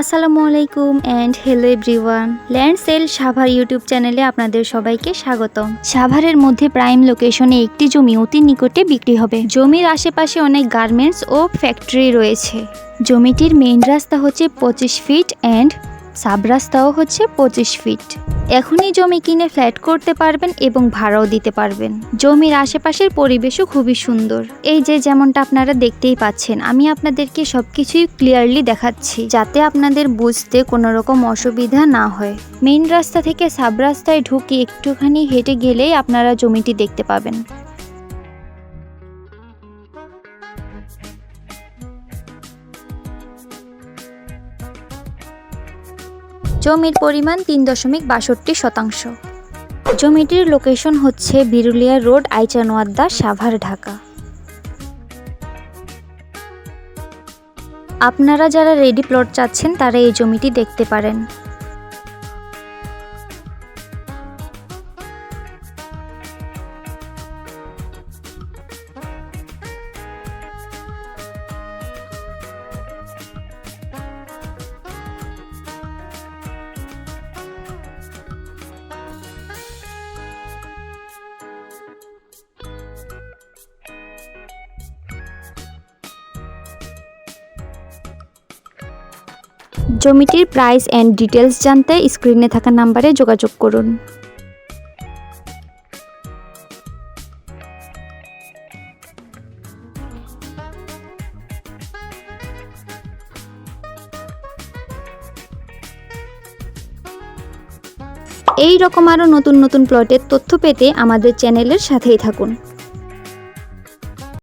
আসসালামু আলাইকুম and hello everyone land sale Savar YouTube চ্যানেলে আপনাদের সবাইকে স্বাগতম। সাভারের মধ্যে প্রাইম লোকেশনে একটি জমি অতি নিকটে বিক্রি হবে। জমির আশেপাশে অনেক গার্মেন্টস ও ফ্যাক্টরি রয়েছে। জমিটির মেইন রাস্তা হচ্ছে পঁচিশ ফিট অ্যান্ড সাব রাস্তাও হচ্ছে পঁচিশ ফিট এখনই জমি কিনে ফ্ল্যাট করতে পারবেন এবং ভাড়াও দিতে পারবেন। জমির আশেপাশের পরিবেশও খুবই সুন্দর। এই যে যেমনটা আপনারা দেখতেই পাচ্ছেন, আমি আপনাদেরকে সব কিছুই ক্লিয়ারলি দেখাচ্ছি যাতে আপনাদের বুঝতে কোনো রকম অসুবিধা না হয়। মেইন রাস্তা থেকে সাব রাস্তায় ঢুকে একটুখানি হেঁটে গেলেই আপনারা জমিটি দেখতে পাবেন। জমির পরিমাণ তিন দশমিক বাষট্টি শতাংশ। জমিটির লোকেশন হচ্ছে বিরুলিয়া রোড আইচানোয়াদ্দা সাভার, ঢাকা। আপনারা যারা রেডি প্লট চাচ্ছেন, তারা এই জমিটি দেখতে পারেন। জমিটির প্রাইস অ্যান্ড ডিটেলস জানতে স্ক্রিনে থাকা নাম্বারে যোগাযোগ করুন। এই রকম আরও নতুন নতুন প্লটের তথ্য পেতে আমাদের চ্যানেলের সাথেই থাকুন।